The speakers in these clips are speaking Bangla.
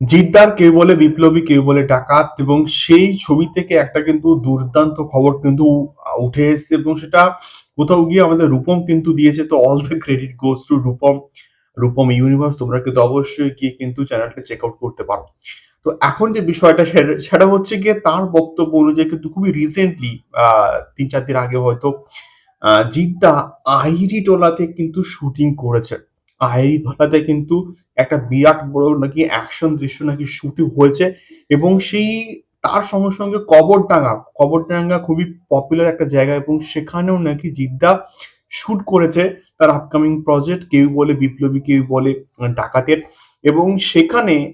জিদ্দার কেউ বলে বিপ্লবী, কেউ বলে ডাকাত এবং সেই ছবি থেকে একটা কিন্তু দুর্দান্ত খবর কিন্তু উঠে এসেছে এবং সেটা কোথাও গিয়ে আমাদের রূপম কিন্তু দিয়েছে। তো all the credit goes to Rupam Rupam universe তোমরা কিন্তু অবশ্যই গিয়ে কিন্তু চ্যানেলটা চেক আউট করতে পারো। তো এখন যে বিষয়টা, সেটা- হচ্ছে গিয়ে তার বক্তব্য অনুযায়ী কিন্তু খুবই রিসেন্টলি তিন চার দিন আগে হয়তো জিদ্দা আইরি টোলাতে কিন্তু শুটিং করেছে আইরি টোলাতে কিন্তু একটা বিরাট বড় নাকি অ্যাকশন দৃশ্য নাকি শুটিং হয়েছে এবং সেই তার সঙ্গে সঙ্গে কবরডাঙ্গা কবরডাঙ্গা খুবই পপুলার একটা জায়গা এবং সেখানেও নাকি জিদ্দা শুট করেছে তার আপকামিং প্রজেক্ট কেউ বলে বিপ্লবী, কেউ বলে ডাকাতের এবং সেখানে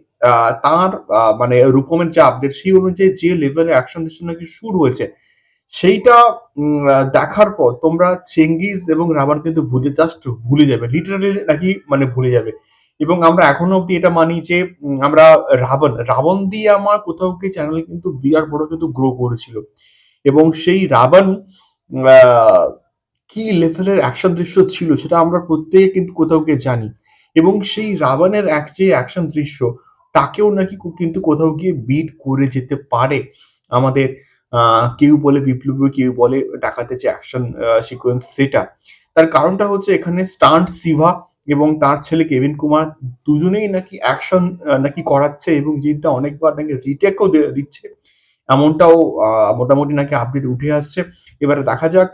তার মানে রূপমের যে আপডেট সেই অনুযায়ী যে লেভেলে অ্যাকশন দৃশ্য নাকি শুরু হয়েছে সেইটা দেখার পর তোমরা চেঙ্গিজ এবং রাবণ কিন্তু ভুলে জাস্ট ভুলে যাবে। লিটারালি নাকি মানে ভুলে যাবে। এবং আমরা এখনও অব্দি এটা মানি যে আমরা রাবণ রাবণ দিয়ে আমার কোথাও কি চ্যানেল কিন্তু বিরাট বড় কিন্তু গ্রো করেছিল। এবং সেই রাবণ কি লেভেলের অ্যাকশন দৃশ্য ছিল সেটা আমরা প্রত্যেকে কিন্তু কোথাও গিয়ে জানি। এবং সেই রাবণের এক যে অ্যাকশন দৃশ্য, তাকেও নাকি কিন্তু কোথাও গিয়ে বিট করে যেতে পারে আমাদের কেউ বলে বিপ্লবী কেউ বলে ডাকাতে যে অ্যাকশন সিকোয়েন্স সেটা। তার কারণটা হচ্ছে এখানে স্টান্ট সিভা এবং তার ছেলে কেভিন কুমার দুজনেই নাকি অ্যাকশন নাকি করাচ্ছে এবং জিতটা অনেকবার নাকি রিটেকও দিচ্ছে। এমনটাও মোটামুটি নাকি আপডেট উঠে আসছে। এবারে দেখা যাক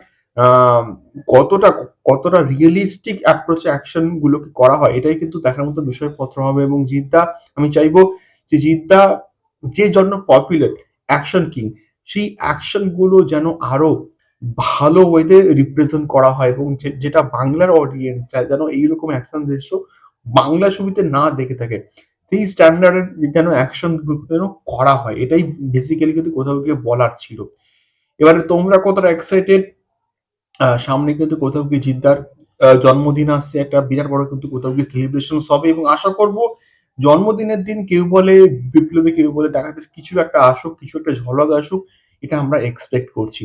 কতটা কতটা রিয়েলিস্টিক অ্যাপ্রোচে অ্যাকশন গুলোকে করা হয়। এটাই কিন্তু দেখার মতো বিষয়পত্র হবে এবং জিদ্দা আমি চাইব যে জিদ্দা যে জন্য পপুলার অ্যাকশন কিং সেই অ্যাকশনগুলো যেন আরও ভালো ওয়েতে রিপ্রেজেন্ট করা হয় এবং যেটা বাংলার অডিয়েন্স যেন এইরকম অ্যাকশন দৃশ্য বাংলা ছবিতে না দেখে থাকে। সেই স্ট্যান্ডার্ডের যেন অ্যাকশন যেন করা হয়, এটাই বেসিক্যালি কিন্তু কোথাও গিয়ে বলার ছিল। এবারে তোমরা কতটা এক্সাইটেড সামনে কিন্তু কোথাও গিয়ে জিদ্দার জন্মদিন আসছে, একটা বিরাট বড় কিন্তু কোথাও গিয়ে সেলিব্রেশন হবে এবং আশা করব জন্মদিনের দিন কেউ বলে, বিপ্লবী কেউ বলে, ডাকাতের কিছু একটা আসুক, কিছু একটা ঝলক আসুক এটা আমরা এক্সপেক্ট করছি।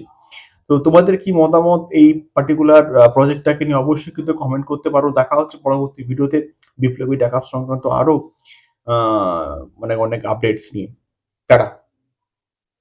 তো তোমাদের কি মতামত এই পার্টিকুলার প্রজেক্টটাকে নিয়ে? অবশ্যই কিন্তু কমেন্ট করতে পারো। দেখা হচ্ছে পরবর্তী ভিডিওতে বিপ্লবী ডাকাত সংক্রান্ত আরও আহ, মানে অনেক আপডেটস নিয়ে। টাটা।